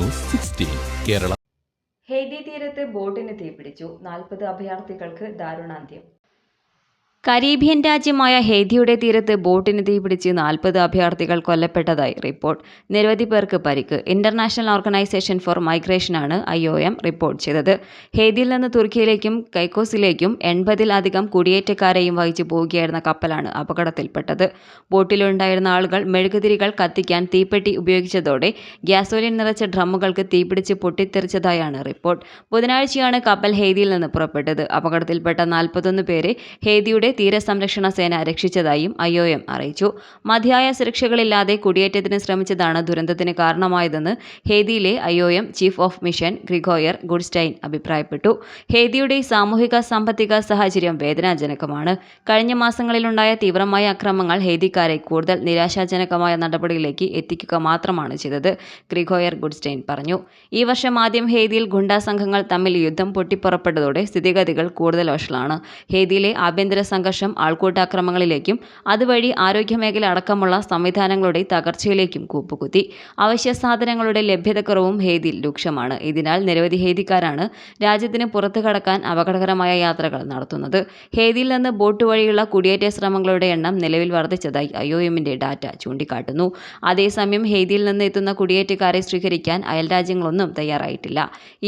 News sixteen Kerala. Haiti തീരത്ത് ബോട്ടിന് തീപിടിച്ചു. നാൽപ്പത് അഭയാർത്ഥികൾക്ക് ദാരുണാന്ത്യം. കരീബിയൻ രാജ്യമായ ഹെയ്തിയുടെ തീരത്ത് ബോട്ടിന് തീപിടിച്ച് നാൽപ്പത് അഭയാർത്ഥികൾ കൊല്ലപ്പെട്ടതായി റിപ്പോർട്ട്. നിരവധി പേർക്ക് പരിക്ക്. ഇന്റർനാഷണൽ ഓർഗനൈസേഷൻ ഫോർ മൈഗ്രേഷനാണ് ഐ ഒ എം റിപ്പോർട്ട് ചെയ്തത്. ഹെയ്തിയിൽ നിന്ന് തുർക്കിയിലേക്കും കൈക്കോസിലേക്കും എൺപതിലധികം കുടിയേറ്റക്കാരെയും വഹിച്ചു പോവുകയായിരുന്ന കപ്പലാണ് അപകടത്തിൽപ്പെട്ടത്. ബോട്ടിലുണ്ടായിരുന്ന ആളുകൾ മെഴുകുതിരികൾ കത്തിക്കാൻ തീപ്പെട്ടി ഉപയോഗിച്ചതോടെ ഗ്യാസോലിൻ നിറച്ച ഡ്രമ്മുകൾക്ക് തീപിടിച്ച് പൊട്ടിത്തെറിച്ചതായാണ് റിപ്പോർട്ട്. ബുധനാഴ്ചയാണ് കപ്പൽ ഹെയ്തിയിൽ നിന്ന് പുറപ്പെട്ടത്. അപകടത്തിൽപ്പെട്ട നാൽപ്പത്തൊന്ന് പേരെ ഹെയ്തിയുടെ തീരസംരക്ഷണ സേന രക്ഷിച്ചതായും ഐ ഒ എം അറിയിച്ചു. മതിയായ സുരക്ഷകളില്ലാതെ കുടിയേറ്റത്തിന് ശ്രമിച്ചതാണ് ദുരന്തത്തിന് കാരണമായതെന്ന് ഹേദിയിലെ I O M chief of mission Gregoire Goodstein അഭിപ്രായപ്പെട്ടു. ഹേദിയുടെ സാമൂഹിക സാമ്പത്തിക സാഹചര്യം വേദനാജനകമാണ്. കഴിഞ്ഞ മാസങ്ങളിലുണ്ടായ തീവ്രമായ അക്രമങ്ങൾ ഹേദിക്കാരെ കൂടുതൽ നിരാശാജനകമായ നടപടിയിലേക്ക് എത്തിക്കുക മാത്രമാണ് ചെയ്തത് ഗ്രിഗോയർ ഗുഡ്സ്റ്റൈൻ പറഞ്ഞു. ഈ വർഷം ആദ്യം ഹേദിയിൽ ഗുണ്ടാ സംഘങ്ങൾ തമ്മിൽ യുദ്ധം പൊട്ടിപ്പുറപ്പെട്ടതോടെ സ്ഥിതിഗതികൾ കൂടുതൽ വഷളാണ്. ഹേദിയിലെ ആഭ്യന്തര സംഘർഷം ആൾക്കൂട്ടാക്രമങ്ങളിലേക്കും അതുവഴി ആരോഗ്യമേഖല അടക്കമുള്ള സംവിധാനങ്ങളുടെ തകർച്ചയിലേക്കും കൂപ്പുകുത്തി. അവശ്യ സാധനങ്ങളുടെ ലഭ്യതക്കുറവും ഹേദിയിൽ രൂക്ഷമാണ്. ഇതിനാൽ നിരവധി ഹേദിക്കാരാണ് രാജ്യത്തിന് പുറത്തു കടക്കാൻ അപകടകരമായ യാത്രകൾ നടത്തുന്നത്. ഹേതിയിൽ നിന്ന് ബോട്ട് വഴിയുള്ള കുടിയേറ്റ ശ്രമങ്ങളുടെ എണ്ണം നിലവിൽ വർദ്ധിച്ചതായി ഐ ഒ എമ്മിന്റെ ഡാറ്റ ചൂണ്ടിക്കാട്ടുന്നു. അതേസമയം ഹെയ്തിയിൽ നിന്ന് എത്തുന്ന കുടിയേറ്റക്കാരെ സ്വീകരിക്കാൻ അയൽരാജ്യങ്ങളൊന്നും തയ്യാറായിട്ടില്ല.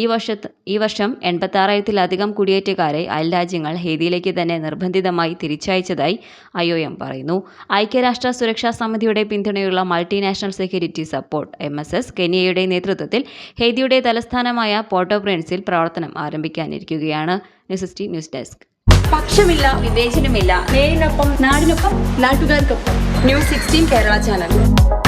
ഈ വർഷം ഈ വർഷം എൺപത്താറായിരത്തിലധികം കുടിയേറ്റക്കാരെ അയൽരാജ്യങ്ങൾ ഹെയ്തിയിലേക്ക് തന്നെ നിർബന്ധിതമായി തിരിച്ചയച്ചതായി ഐ ഒ എം പറയുന്നു. ഐക്യരാഷ്ട്ര സുരക്ഷാ സമിതിയുടെ പിന്തുണയുള്ള multinational security support M S S കെനിയയുടെ നേതൃത്വത്തിൽ ഹെയ്തിയുടെ തലസ്ഥാനമായ പോർട്ടോ പ്രിൻസിൽ പ്രവർത്തനം ആരംഭിക്കാനിരിക്കുകയാണ്. News news desk. പക്ഷമില്ല വിവേചനമില്ല. നേരിനൊപ്പം നാടിനൊപ്പം നാട്ടുകാർക്കൊപ്പം. News sixteen Kerala channel.